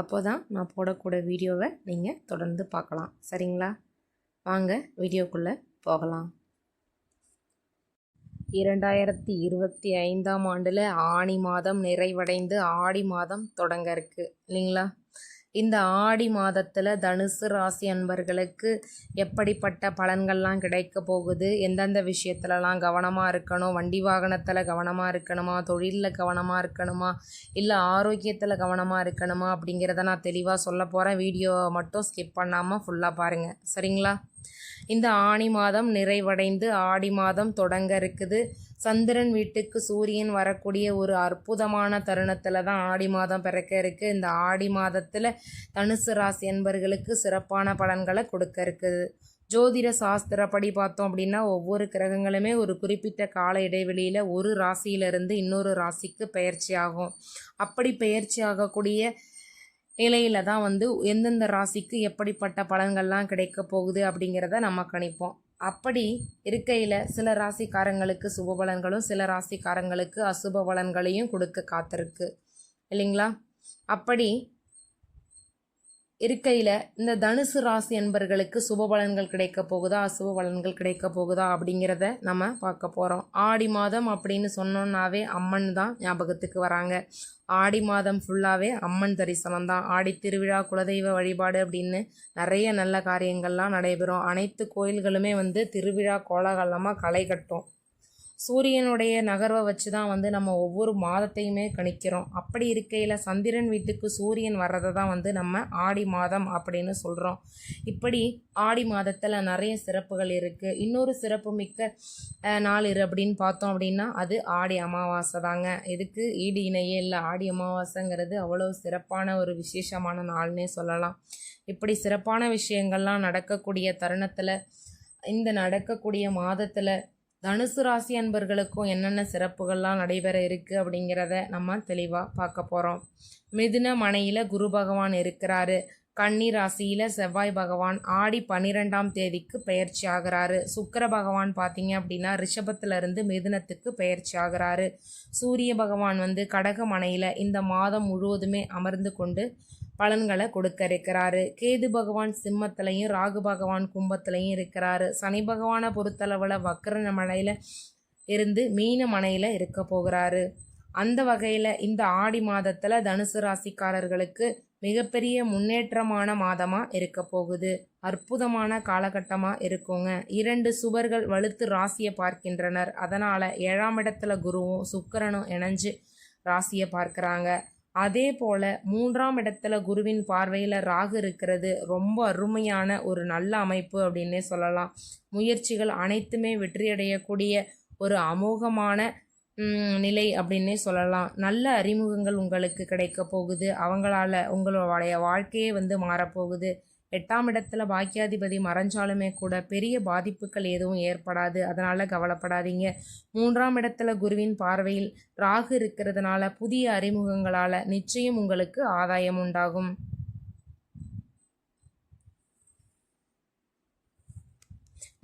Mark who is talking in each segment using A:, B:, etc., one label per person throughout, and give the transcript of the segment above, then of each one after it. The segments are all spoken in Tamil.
A: அப்போ தான் நான் போடக்கூடிய வீடியோவை நீங்கள் தொடர்ந்து பார்க்கலாம். சரிங்களா? வாங்க வீடியோக்குள்ளே போகலாம். இரண்டாயிரத்தி இருபத்தி ஐந்தாம் ஆண்டில் ஆணி மாதம் நிறைவடைந்து ஆடி மாதம் தொடங்க இருக்குது இல்லைங்களா? இந்த ஆடி மாதத்தில் தனுசு ராசி அன்பர்களுக்கு எப்படிப்பட்ட பலன்கள்லாம் கிடைக்க போகுது? எந்தெந்த விஷயத்துலலாம் கவனமாக இருக்கணும்? வண்டி வாகனத்தில் கவனமாக இருக்கணுமா? தொழிலில் கவனமாக இருக்கணுமா? இல்லை ஆரோக்கியத்தில் கவனமாக இருக்கணுமா? அப்படிங்கிறத நான் தெளிவாக சொல்ல போகிறேன் வீடியோவை மட்டும் ஸ்கிப் பண்ணாமல் ஃபுல்லாக பாருங்கள் சரிங்களா? இந்த ஆணி மாதம் நிறைவடைந்து ஆடி மாதம் தொடங்க இருக்குது. சந்திரன் வீட்டுக்கு சூரியன் வரக்கூடிய ஒரு அற்புதமான தருணத்தில் தான் ஆடி மாதம் பிறக்க இருக்குது இந்த ஆடி மாதத்தில் தனுசு ராசி என்பர்களுக்கு சிறப்பான பலன்களை கொடுக்க இருக்குது. ஜோதிட சாஸ்திரப்படி பார்த்தோம் அப்படின்னா ஒவ்வொரு கிரகங்களுமே ஒரு குறிப்பிட்ட கால இடைவெளியில் ஒரு ராசியிலிருந்து இன்னொரு ராசிக்கு பயிற்சி ஆகும். அப்படி பயிற்சி ஆகக்கூடிய இலையில தான் வந்து எந்தெந்த ராசிக்கு எப்படிப்பட்ட பலன்கள்லாம் கிடைக்க போகுது அப்படிங்கிறத நம்ம கணிப்போம். அப்படி இருக்கையில் சில ராசிக்காரங்களுக்கு சுப பலன்களும் சில ராசிக்காரங்களுக்கு அசுப பலன்களையும் கொடுக்க காத்திருக்கு. இல்லைங்களா? அப்படி இருக்கையில் இந்த தனுசு ராசி என்பர்களுக்கு சுப பலன்கள் கிடைக்க போகுதா அசுப பலன்கள் கிடைக்க போகுதா அப்படிங்கிறத நம்ம பார்க்க போகிறோம் ஆடி மாதம் அப்படின்னு சொன்னோன்னாவே அம்மன் தான் ஞாபகத்துக்கு வராங்க. ஆடி மாதம் ஃபுல்லாகவே அம்மன் தரிசனம் தான். ஆடி திருவிழா குலதெய்வ வழிபாடு அப்படின்னு நிறைய நல்ல காரியங்கள்லாம் நடைபெறும். அனைத்து கோயில்களுமே வந்து திருவிழா கோலாகலமாக களை கட்டும். சூரியனுடைய நகர்வை வச்சு தான் வந்து நம்ம ஒவ்வொரு மாதத்தையுமே கணிக்கிறோம். அப்படி இருக்கையில் சந்திரன் வீட்டுக்கு சூரியன் வர்றதை தான் வந்து நம்ம ஆடி மாதம் அப்படின்னு சொல்கிறோம் இப்படி ஆடி மாதத்தில் நிறைய சிறப்புகள் இருக்குது இன்னொரு சிறப்பு மிக்க நாள் இரு அப்படின்னு பார்த்தோம் அப்படின்னா அது ஆடி அமாவாசை தாங்க. இதுக்கு ஈடு இணையே இல்லை. ஆடி அமாவாசைங்கிறது அவ்வளோ சிறப்பான ஒரு விசேஷமான நாள்னே சொல்லலாம். இப்படி சிறப்பான விஷயங்கள்லாம் நடக்கக்கூடிய தருணத்தில் இந்த நடக்கக்கூடிய மாதத்தில் தனுசு ராசி அன்பர்களுக்கும் என்னென்ன சிறப்புகள்லாம் நடைபெற இருக்குது அப்படிங்கிறத நம்ம தெளிவாக பார்க்க போகிறோம் மிதுன மனையில் குரு பகவான் இருக்கிறாரு. கன்னி ராசியில் செவ்வாய் பகவான் ஆடி பன்னிரெண்டாம் தேதிக்கு பயிற்சி ஆகிறாரு. சுக்கர பகவான் பார்த்தீங்க அப்படின்னா ரிஷபத்திலிருந்து மிதுனத்துக்கு பயிற்சி ஆகிறாரு. சூரிய பகவான் வந்து கடக மனையில் இந்த மாதம் முழுவதுமே அமர்ந்து கொண்டு பலன்களை கொடுக்க இருக்கிறாரு. கேது பகவான் சிம்மத்திலையும் ராகு பகவான் கும்பத்திலையும் இருக்கிறாரு. சனி பகவானை பொறுத்தளவில் வக்கர மலையில் இருந்து மீன மனையில் இருக்க போகிறாரு. அந்த வகையில் இந்த ஆடி மாதத்தில் தனுசு ராசிக்காரர்களுக்கு மிகப்பெரிய முன்னேற்றமான மாதமாக இருக்க போகுது. அற்புதமான காலகட்டமாக இருக்குங்க. இரண்டு சுவர்கள் வலுத்து ராசியை பார்க்கின்றனர். அதனால் ஏழாம் இடத்துல குருவும் சுக்கரனும் இணைஞ்சு ராசியை பார்க்குறாங்க. அதே போல் மூன்றாம் இடத்துல குருவின் பார்வையில் ராகு இருக்கிறது. ரொம்ப அருமையான ஒரு நல்ல அமைப்பு அப்படின்னே சொல்லலாம். முயற்சிகள் அனைத்துமே வெற்றியடையக்கூடிய ஒரு அமோகமான நிலை அப்படின்னே சொல்லலாம். நல்ல அறிமுகங்கள் உங்களுக்கு கிடைக்க போகுது. அவங்களால உங்களுடைய வாழ்க்கையே வந்து மாறப்போகுது எட்டாம் இடத்துல பாக்கியாதிபதி மறைஞ்சாலுமே கூட பெரிய பாதிப்புகள் எதுவும் ஏற்படாது. அதனால் கவலைப்படாதீங்க. மூன்றாம் இடத்துல குருவின் பார்வையில் ராகு இருக்கிறதுனால புதிய அறிமுகங்களால் நிச்சயம் உங்களுக்கு ஆதாயம் உண்டாகும்.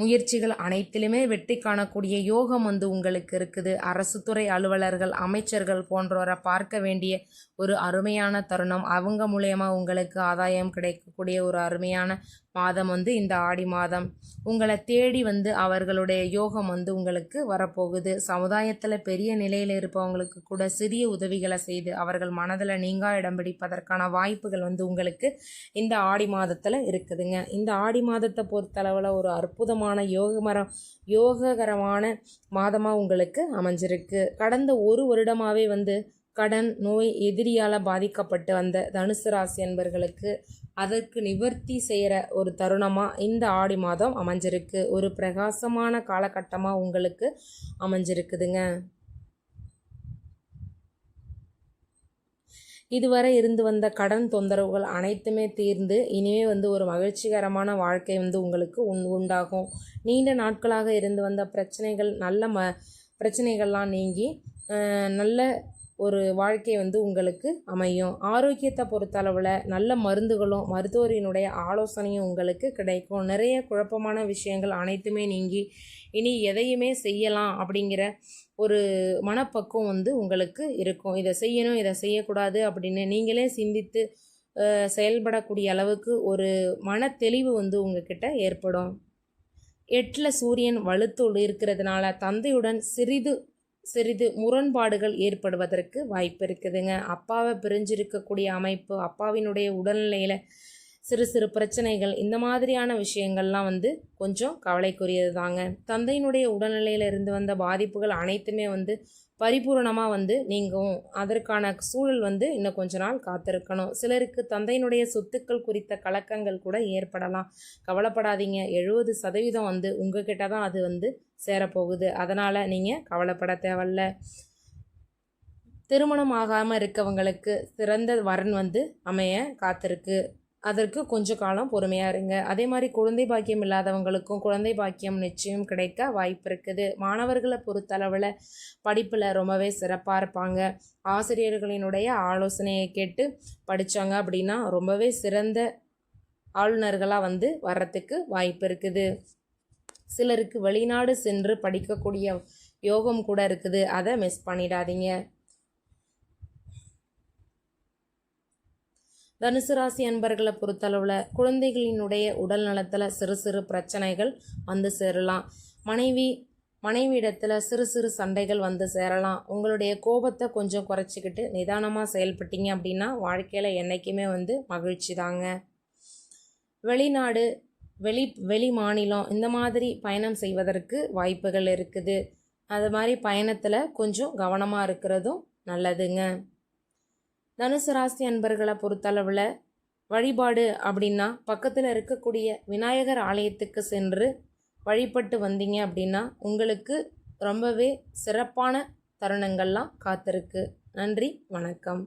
A: முயற்சிகள் அனைத்திலுமே வெற்றி காணக்கூடிய யோகம் வந்து உங்களுக்கு இருக்குது. அரசு துறை அலுவலர்கள் அமைச்சர்கள் போன்றோரை பார்க்க வேண்டிய ஒரு அருமையான தருணம். அவங்க மூலயமா உங்களுக்கு ஆதாயம் கிடைக்கக்கூடிய ஒரு அருமையான மாதம் வந்து இந்த ஆடி மாதம். உங்களை தேடி வந்து அவர்களுடைய யோகம் வந்து உங்களுக்கு வரப்போகுது. சமுதாயத்தில் பெரிய நிலையில் இருப்பவங்களுக்கு கூட சிறிய உதவிகளை செய்து அவர்கள் மனதில் நீங்கா இடம் பிடிப்பதற்கான வாய்ப்புகள் வந்து உங்களுக்கு இந்த ஆடி மாதத்தில் இருக்குதுங்க. இந்த ஆடி மாதத்தை பொறுத்தளவில் ஒரு அற்புதமான யோக மரம் யோககரமான மாதமாக உங்களுக்கு அமைஞ்சிருக்கு. கடந்த ஒரு வருடமாகவே வந்து கடன் நோய் எதிரியால் பாதிக்கப்பட்டு வந்த தனுசு ராசி என்பர்களுக்கு அதற்கு நிவர்த்தி செய்கிற ஒரு தருணமாக இந்த ஆடி மாதம் அமைஞ்சிருக்கு. ஒரு பிரகாசமான காலகட்டமாக உங்களுக்கு அமைஞ்சிருக்குதுங்க. இதுவரை இருந்து வந்த கடன் தொந்தரவுகள் அனைத்துமே தீர்ந்து இனிமே வந்து ஒரு மகிழ்ச்சிகரமான வாழ்க்கை வந்து உங்களுக்கு உண் உண்டாகும். நீண்ட நாட்களாக இருந்து வந்த பிரச்சனைகள் நல்ல ம பிரச்சனைகள்லாம் நீங்கி அஹ், நல்ல ஒரு வாழ்க்கை வந்து உங்களுக்கு அமையும். ஆரோக்கியத்தை பொறுத்தளவில் நல்ல மருந்துகளும் மருத்துவரினுடைய ஆலோசனையும் உங்களுக்கு கிடைக்கும். நிறைய குழப்பமான விஷயங்கள் அனைத்துமே நீங்கி இனி எதையுமே செய்யலாம் அப்படிங்கிற ஒரு மனப்பக்குவம் வந்து உங்களுக்கு இருக்கும். இதை செய்யணும் இதை செய்யக்கூடாது அப்படின்னு நீங்களே சிந்தித்து செயல்படக்கூடிய அளவுக்கு ஒரு மன தெளிவு வந்து உங்ககிட்ட ஏற்படும். எட்டில் சூரியன் வலுத்தோடு இருக்கிறதுனால தந்தையுடன் சிறிது சிறிது முரண்பாடுகள் ஏற்படுவதற்கு வாய்ப்பு இருக்குதுங்க. அப்பாவை பிரிஞ்சிருக்கக்கூடிய அமைப்பு அப்பாவினுடைய உடல்நிலையில் சிறு சிறு பிரச்சனைகள் இந்த மாதிரியான விஷயங்கள்லாம் வந்து கொஞ்சம் கவலைக்குரியது தாங்க தந்தையினுடைய உடல்நிலையில் இருந்து வந்த பாதிப்புகள் அனைத்துமே வந்து பரிபூரணமாக வந்து நீங்கும். அதற்கான சூழல் வந்து இன்னும் கொஞ்ச நாள் காத்திருக்கணும். சிலருக்கு தந்தையினுடைய சொத்துக்கள் குறித்த கலக்கங்கள் கூட ஏற்படலாம். கவலைப்படாதீங்க. எழுபது சதவீதம் வந்து உங்ககிட்ட தான் அது வந்து சேரப்போகுது. அதனால் நீங்கள் கவலைப்பட தேவையில்ல. திருமணம் ஆகாமல் இருக்கவங்களுக்கு சிறந்த வரன் வந்து அமைய காத்திருக்கு. அதற்கு கொஞ்ச காலம் பொறுமையாக இருங்க. அதே மாதிரி குழந்தை பாக்கியம் இல்லாதவங்களுக்கும் குழந்தை பாக்கியம் நிச்சயம் கிடைக்க வாய்ப்பு இருக்குது. மாணவர்களை பொறுத்தளவில் படிப்பில் ரொம்பவே சிறப்பாக இருப்பாங்க. ஆசிரியர்களினுடைய ஆலோசனையை கேட்டு படித்தாங்க அப்படின்னா ரொம்பவே சிறந்த ஆளுநர்களாக வந்து வர்றதுக்கு வாய்ப்பு இருக்குது. சிலருக்கு வெளிநாடு சென்று படிக்கக்கூடிய யோகம் கூட இருக்குது. அதை மிஸ் பண்ணிடாதீங்க. தனுசு ராசி அன்பர்களை பொறுத்தளவில் குழந்தைகளினுடைய உடல் நலத்தில் சிறு சிறு பிரச்சனைகள் வந்து சேரலாம். மனைவி மனைவியிடத்தில் சிறு சிறு சண்டைகள் வந்து சேரலாம். உங்களுடைய கோபத்தை கொஞ்சம் குறைச்சிக்கிட்டு நிதானமாக செயல்பட்டீங்க அப்படின்னா வாழ்க்கையில் என்றைக்குமே வந்து மகிழ்ச்சி தாங்க. வெளிநாடு வெளி வெளி மாநிலம் இந்த மாதிரி பயணம் செய்வதற்கு வாய்ப்புகள் இருக்குது. அது மாதிரி பயணத்தில் கொஞ்சம் கவனமாக இருக்கிறதும் நல்லதுங்க. தனுசு ராசி அன்பர்களை பொறுத்தளவில் வழிபாடு அப்படின்னா பக்கத்தில் இருக்கக்கூடிய விநாயகர் ஆலயத்துக்கு சென்று வழிபட்டு வந்தீங்க அப்படின்னா உங்களுக்கு ரொம்பவே சிறப்பான தருணங்கள்லாம் காத்திருக்கு. நன்றி வணக்கம்.